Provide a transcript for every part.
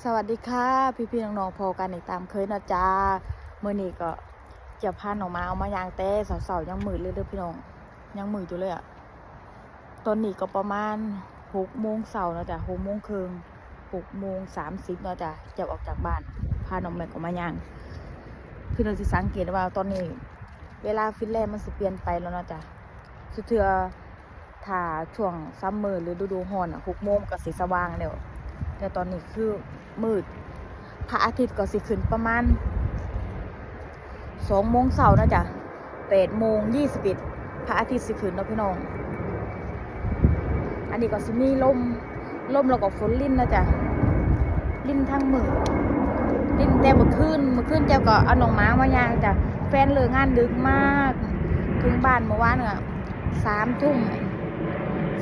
สวัสดีค่ะ พี่พี่ๆน้องๆพอกันอีกตามเคยนะจ้าเมื่อนี้ก็จะพาน้อมาเอามายางเต้สาวๆยังหมืดเลยเด้อพี่น้องยังหมืดอยู่เลยอะตอนนี้ก็ประมาณหกโมงเสาร์นะจ้ะหกโมงครึ่งหกโมงสามสิบนะจ้ะจะออกจากบ้านพาน้องแม็กออกมายางพี่น้องสิสังเกตว่าตอนนี้ เวลาฟินแลนด์มันสิเปลี่ยนไปแล้วนะจ้ะสุดเทือถ้าช่วงซัมเมอร์หรือฤดูร้อนอะหกโมงก็สิสว่างแล้ว แต่ตอนนี้คือมืด พระอาทิตย์ก็สิขึ้นประมาณสองโมงเสาร์นะจ๊ะแปดโมงยี่สิบเอ็ดพระอาทิตย์สิขึ้นเนาะพี่น้อง อันนี้ก็สิมีลมลมแล้วก็ฝนลิ่นนะจ๊ะลิ่นทั้งมือลิ่นแต่เมื่อคืนเมื่อคืนเจ้าก็เอาหนองม้ามาย่างจ้ะแฟนเลิกงานดึกมากถึงบ้านเมื่อวานเนี่ยสามทุ่ม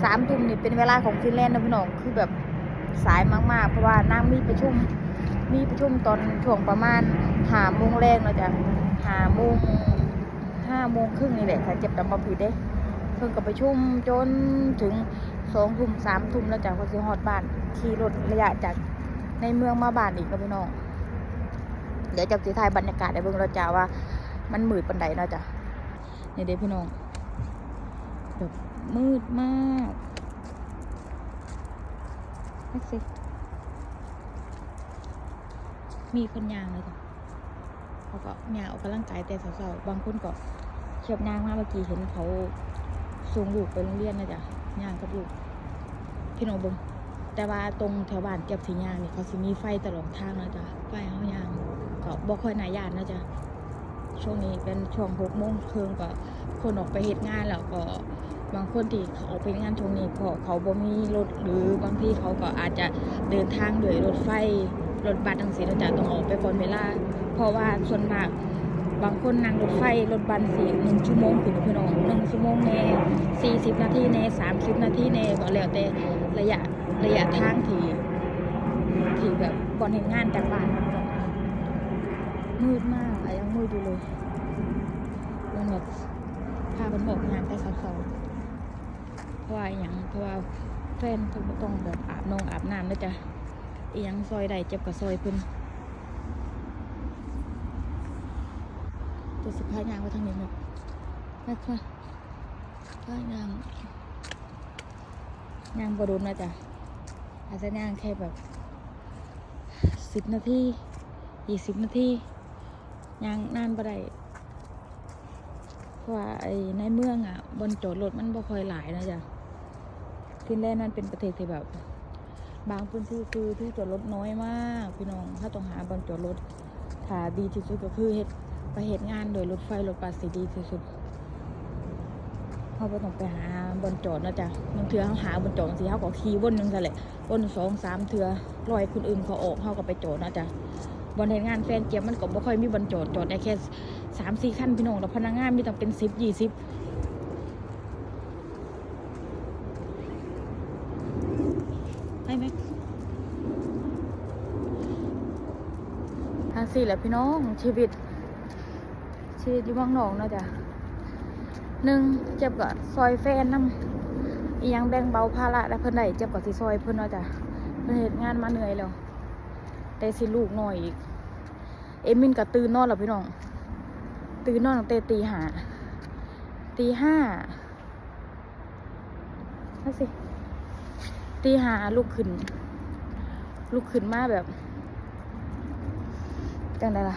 สามทุ่มนี่เป็นเวลาของฟินแลนด์นะพี่น้องคือแบบ สายมากๆ เพราะว่านางมีประชุมมีประชุมตอนช่วงประมาณหาโมงแรกเนาะจ้ะหาโมงห้าโมงครึ่งนี่แหละถ้าเจ็บจำมาผิดเด้เพิ่งกับประชุมจนถึงสองทุ่มสามทุ่มแล้วจ้ะพอสิฮอดบ้านขี่รถระยะจากในเมืองมาบ้านอีกนะพี่น้อง เดี๋ยวจะสิถ่ายบรรยากาศให้เบิ่งเราจ้ะว่า มันมืดปันใดเนาะจ้ะนี่เด้พี่น้องแบบมืดมาก นักสิ มีคนยางเลยจ้ะเขาก็ยางออกกำลังกายแต่สาวๆบางคนก็เชียบยางมาเมื่อกี้เห็นเขาส่งลูกไปโรงเรียนนะจ๊ะยางกับลูกพี่น้องบงแต่ว่าตรงแถวบ้านเก็บสียางนี่เขาสิมีไฟตลอดทางนะจ๊ะไฟเขายางก็บ่ค่อยหนายานนะจ๊ะช่วงนี้เป็นช่วงหกโมงครึ่งก็คนออกไปเหตุงานแล้วก็ บางคนที่เขาไปงานช่วงนี้เพราะเขาบ่มีรถหรือบางที่เขาก็อาจจะเดินทางโดยรถไฟรถบัสทั้งสีเราจะต้องออกไปก่อนเวลา เพราะว่าส่วนมากบางคนนั่งรถไฟรถบัสสี่หนึ่งชั่วโมงถึงพี่น้องหนึ่งชั่วโมงแน่สี่สิบนาทีแน่สามสิบนาทีแน่ก็แล้วแต่ระยะระยะทางที่ที่แบบก่อนเห็นงานจากบ้านมืดมากอะยังมืดอยู่เลยมันแบบพาเป็นบอกงานไปสาวๆเพราะ ว่าอย่างเพราะว่าแฟนเพิ่นบ่ต้องแบบอาบนงอาบน้ำนะจ๊ะอียังซอยใดเจ็บกับซอยเพิ่นตัวสิพายางไปทางนี้เนาะนักมาพายางยางบโดนนะจ๊ะอาจจะยางแค่แบบสิบนาทียี่สิบนาทียางนานบ่ได้เพราะว่าไอ้ในเมืองอะบนจอดรถมันบ่ค่อยหลายนะจ๊ะ ฟินแลนด์นั้นเป็นประเทศที่แบบ บางพื้นที่คือที่จอดรถน้อยมาก พี่น้อง ถ้าต้องหาบนจอดรถถ้าดีที่สุดก็คือเฮ็ดไปเฮ็ดงานโดยรถไฟรถบัสสิดีที่สุดเขาบ่ต้องไปหาบนจอดนะจ๊ะบางเทื่อเขาหาบนจอดสิเขาก็ขี่วนนึงซะแหละวนสองสามเทื่อลอยคนอื่นเขาออกเขาก็ไปจอดนะจ๊ะบนเฮ็ดงานแฟนเก็บมันก็บ่ค่อยมีบนจอดจอดได้แค่สามสี่คันพี่น้องแล้วพนักงานมีตั้งเป็นสิบยี่สิบ ให้ไหม ทางสี่แหละพี่น้องชีวิต ชีวิตอยู่บ้างนอกเนาะจ้ะหนึ่งเจ็บกับซอยแฟนน้ำอียังแบ่งเบาภาระและเพิ่นได้เจ็บกับสิซอยเพิ่นเนาะจ้ะเพิ่อนเหตุงานมาเหนื่อยแล้วแต่สิลูกหน่อยอีก เอมินก็ตื่นนอนแล้วพี่น้อง ตื่นนอนตั้งแต่ตีห้าตีห้านั่นสิตีหาลูกขึ้นลูกขึ้นมาแบบ จังไดล่ะ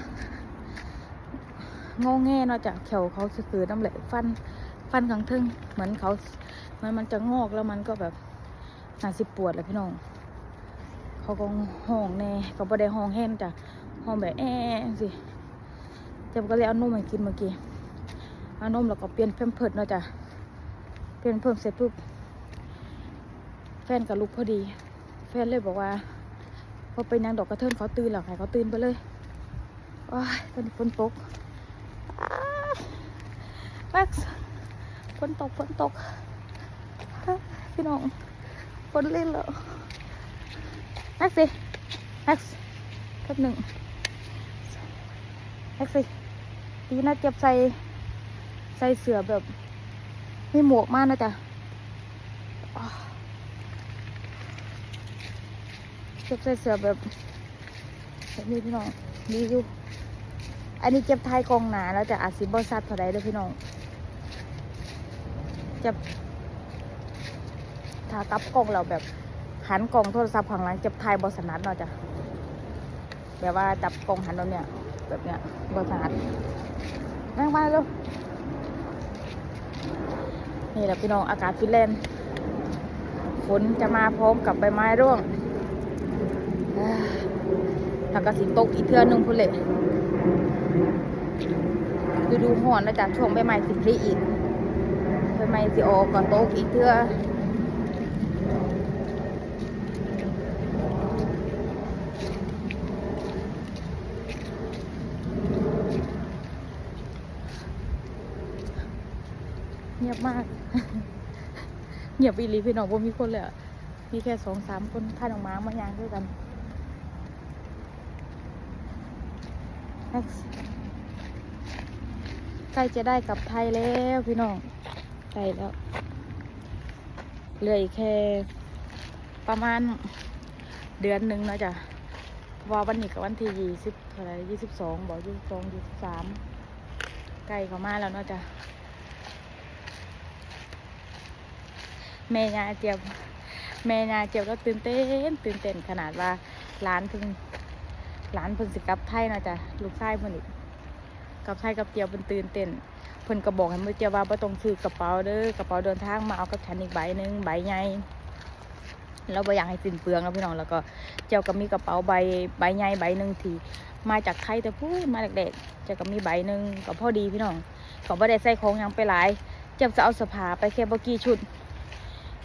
งอแงเนาะจากแขวเขาสือน้ำเหลวฟันฟันข้างทึ่งเหมือนเขา มันมันจะงอกแล้วมันก็แบบน่าสิปวดแหละพี่น้อง เขาก็ห้องแน่เขาบ่ได้ห้องแห้งจ้ะห้องแบบแอะสิเจ็บก็เลยเอานมมากินเมื่อกี้เอานมแล้วก็เปลี่ยนเพิ่มเพิดเนาะจ้ะเปลี่ยนเพิ่มเสร็จปุ๊บแฟนกับลูกพอดี แฟนเลยบอกว่าพอไปนางดอกกระเทินเขาตื่นหรอกให้เขาตื่นไปเลย ว้ายตอนนี้ฝนตกแม็กซ์ฝนตกฝนตก พี่น้องฝนเล่นแล้วแม็กซ์สิแม็กซ์แป๊บหนึ่งแม็กซ์สิดีนะเจ็บใส่ใส่เสือแบบมีหมวกมากนะจ๊ะเก็บใส่เสือแบบนี่พี่น้องดีอยู่ อันนี้เก็บท้ายกองหนาแล้วจะอาจสิบอซัดเท่าไรเด้อพี่น้องจะถ้ากับกองเราแบบหันกองโทรศัพท์ข้างหลังเจ็บท้ายบอสนัดเนาะจ้ะแบบว่าจับกองหันแบบเนี้ยแบบเนี้ยบอสนัดนั่งมาเร็วนี่แหละพี่น้องอากาศฟินแลนด์ฝนจะมาพร้อมกับใบไม้ร่วงอ่าแล้วก็สิตกอีกเทือนึงพุ่นเลย ดูดูห่อนนะจ๊ะช่วงใบไม้สิพลีอีกใบไม้สิออกก็ตกอีกเทือเงียบมาก เงียบอีลีพี่น้องบ่มีคนเลยอะมีแค่สองสามคนท่านออกมา มาย่างด้วยกัน ใกล้จะได้กลับไทยแล้วพี่น้องใกล้แล้วเหลืออีกแค่ประมาณเดือนหนึ่งแล้วจ้ะว่าวันนี้กับวันที่ยี่สิบเท่าไหรยี่สิบสองบอกยี่สิบสองยี่สิบสามใกล้เข้ามาแล้วนาะจ้ะแม่ยาเจียบแม่ยาเจียบแล้วตื่นเต้นตื่นเต้นขนาดว่าร้านเพิ่ง ร้านเพิ่งสิกลับไทยเนาะจ้ะลูกชายเพิ่นอีกกับไทยกับเจียวเพิ่นตื่นเต้นเพิ่นก็บอกให้มือเจียวว่าบ่ต้องซื้อกระเป๋าเด้อกระเป๋าเดินทางมาเอากับฉันอีกใบหนึ่งใบใหญ่แล้วบ่อยากให้สิ้นเปลืองแล้วพี่น้องแล้วก็เจียวก็มีกระเป๋าใบใบใหญ่ใบหนึ่งที่มาจากไทยแต่พูดมาเด็กๆเจียวก็มีใบหนึ่งก็พอดีพี่น้องก็บ่ได้ใส่ของยังไปหลายเจียวจะเอาสื้อผ้าไปแค่บ่กี่ชุด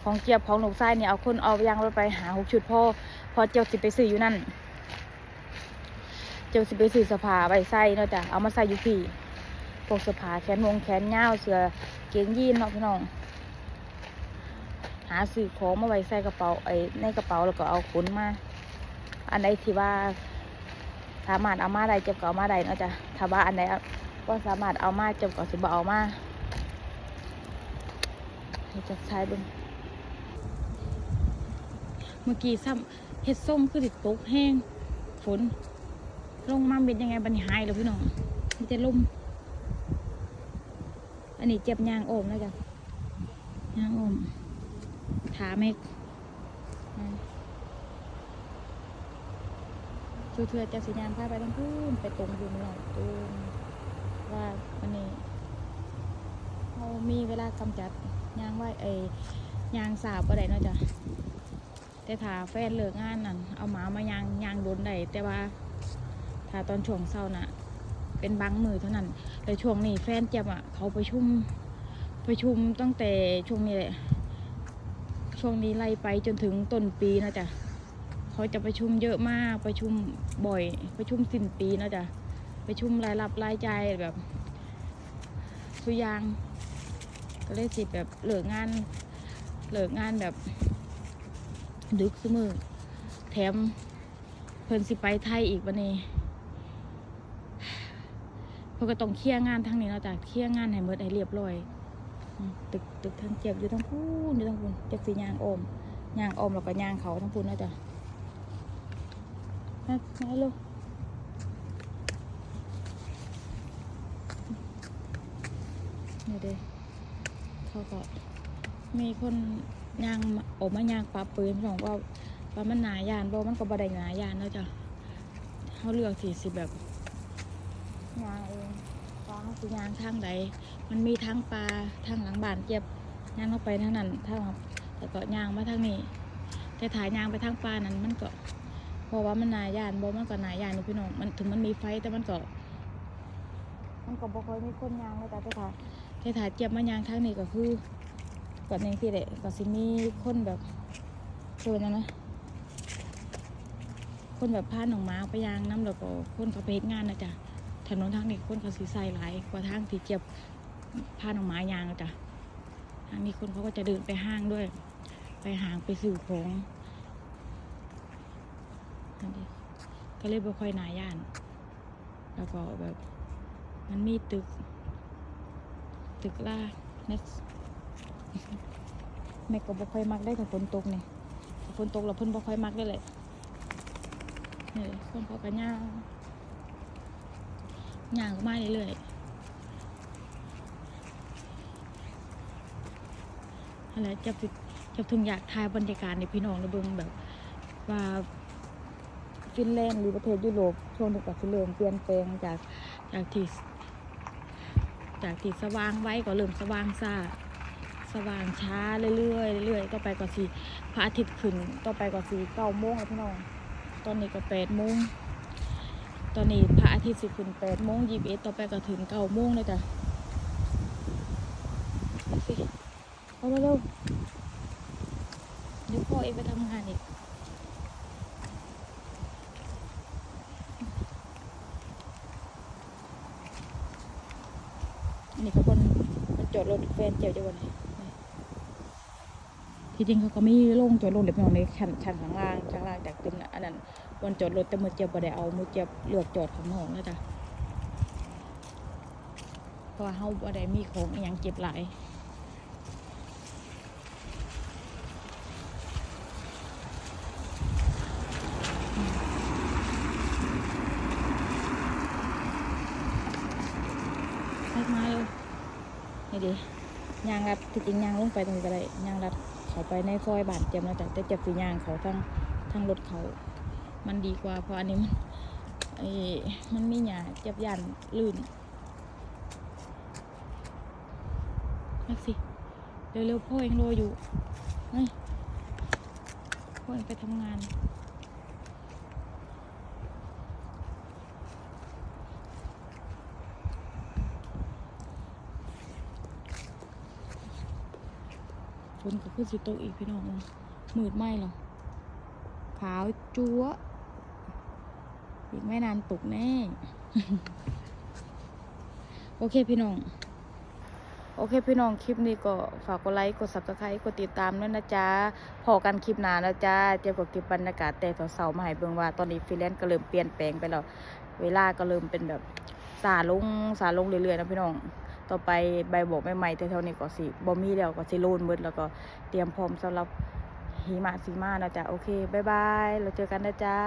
ของเจียบของลูกชายนี่ยเอาคนเอายางรถไปหาหกชุดพอพอเจียวสิไปซื้ออยู่นั่น เจ้าสิไปซื้อสภาไปใส่เนาะจ้ะเอามาใส่อยู่พี่พวกสภาแขนวงแขนยาวเสือเกงยีนเนาะพี่น้อง หาซื้อของมาไว้ใส่กระเป๋าไอ้ในกระเป๋าแล้วก็เอาขนมา อันใดที่ว่า สามารถเอามาได้เจ็บก็เอามาได้เนาะจ้ะถ้าว่าอันใดว่าสามารถเอามาเจ็บก็สิบ่เอามาจับใช้บิ่งเมื่อกี้ซ้ำเฮ็ดส้มคือติดตกแห้งฝน ลงมาเป็นยังไงบันหายแล้วพี่น้องมีแต่ลมอันนี้เจ็บยางโอมแล้วจ้ะยางโอมขาไม่ชูเทือจะสัญญาณพาไปทั้งพื้นไปตรงอยู่เมืองตูมว่าวันนี้เรามีเวลากำจัดยางไว้ไอ้ยางสาบอะไรเนาะจ้ะแต่ถ้าแฟนเลิกงานนั่นเอาหมามายางยางโดนได้แต่ว่า ถ้าตอนช่วงเศร้าน่ะเป็นบางมือเท่านั้น แต่ช่วงนี้แฟนเจ็บอะ เขาประชุมประชุมตั้งแต่ช่วงนี้แหละ ช่วงนี้ไล่ไปจนถึงต้นปีนะจ๊ะเขาจะประชุมเยอะมากประชุมบ่อย ประชุมสิ้นปีนะจ๊ะประชุมรายรับรายจ่ายแบบทุยางก็เลยสิแบบเหลืองานเหลืองานแบบ ดึกเสมอแถมเพิ่นสิไปไทยอีกวันนี้ เพิ่นก็ต้องเคลียร์งานทั้งนี้เนาะจากเคลียร์งานให้หมดให้เรียบร้อยตึกตึกทางเจ็บอยู่ทั้งพูนอยู่ทั้งพูนจักสิยางอมยางอมแล้วก็ยางเขาทั้งพูนเนาะจ้ะมามาลูกนี่เด้เขาก็มีคนยางออกมายางปลาปืนสองว่าว่ามันหนายานบ่มันก็บ่ได้หนายานเนาะจ้ะเขาเลือกที่สิแบบ ยางเองว่าเขาสิยางทางใดมันมีทางปลาทางหลังบ้านเจ็บยางเข้าไปทางนั้นทางแล้วก็ยางมาทางนี้แต่ถ่ายยางไปทางปลานั้นมันก็เพราะว่ามันนายานบ่มันก็นายานนี่พี่น้องมันถึงมันมีไฟแต่มันก็ มันก็บ่ค่อยมีคนยางเลยแต่แต่ถ่ายแต่ถ่ายเจ็บมายางทางนี้ก็คือแบบนี้ที่แหละก็สิมีคนแบบคือนั่นนะคนแบบพาหนองม้าไปยางน้ำแล้วก็คนเขาไปเฮ็ดงานนะจ๊ะ ถนนทางนี้คนเขาสีใส่หลายกว่าทางที่เจ็บพาหนองไม้ยางนะจ๊ะทางนี้คนเขาก็จะเดินไปห้างด้วย ไปห้างไปซื้อของนั่นดิก็เลยบ่ค่อยหนายาน แล้วก็แบบ มันมีตึก ตึกล่าเน็ตแม่ก็บ่ค่อยมักได้ถ้าฝนตกนี่ถ้าฝนตกแล้วเพิ่นบ่ค่อยมักได้เลยนี่ยคนเขากันย่าง ย่างก็มาเรื่อยๆอะไรจะจะถึงอยากถ่ายบรรยากาศในพี่น้องระเบิงแบบว่าฟินแลนด์หรือประเทศยุโรปช่วงนี้ก็สิเริ่มเปลี่ยนแปลงจากจากที่จากที่สว่างไว้ก็เริ่มสว่างซ่าสว่างช้าเรื่อยๆเรื่อยๆต่อไปก็สีพระอาทิตย์ขึ้นต่อไปก็สีเก้าโมงแล้วพี่น้อง ตอนนี้ก็แปดโมง ตอนนี้พระอาทิตย์สิขึ้นแปดโมงยี่สิบเอ็ดต่อไปก็ถึงเก้าโมงเลยจ้ะไปสิเอาเร็วเดี๋ยวพ่อเอไปทำงานอีกนี่เขาคนมันจอดรถแฟนเจียวจะวันไหนที่จริงเขาก็ไม่ลงจอดรถเดี๋ยวไปนอนในชั้นชั้นข้างล่างข้างล่างจากตึกนะอันนั้น วันจอดรถแต่มือเจียบบ่ได้เอามือเจียบเลือกจอดข้างนอกนะจ๊ะเพราะว่าเฮาบ่ได้มีของอยังเก็บหลายมาเลยนี่ดิยางรัดที่จริงยางลงไปตรงนี้ก็ได้ยางรัดเขาไปในซอยบ้านเจียมแล้วจ้ะแต่เจ็บสียางเขาทั้งทั้งรถเขา มันดีกว่าเพราะอันนี้มันไอ้มันไมีหยาเจ็บยันลื่นนักสิ เร็วๆพ่อเองรออยู่เฮ้ยพ่อเองไปทำงานฝนก็ขึ้นสิตกอีกพี่น้องมืดไหมเหรอขาวจั๊ว อีกไม่นานตกแน่ โอเคพี่น้อง โอเคพี่น้องคลิปนี้ก็ฝากกดไลค์กด subscribe กดติดตามด้วยนะจ๊ะพอกันคลิปหน้านะจ๊ะเดี๋ยวก็เก็บบรรยากาศแต่เสาๆมาให้เบิ่งว่าตอนนี้ฟรีแลนซ์ก็เริ่มเปลี่ยนแปลงไปแล้ว เวลาก็เริ่มเป็นแบบสาลงสาลงเรื่อยๆนะพี่น้องต่อไปใบบอกใหม่ๆแถวๆนี้ก็สิบ่มีแล้วก็สิโลนเบิดแล้วก็เตรียมพร้อมสำหรับหิมะสีมานะจ๊ะ โอเค บ๊ายบาย เราเจอกันนะจ๊ะ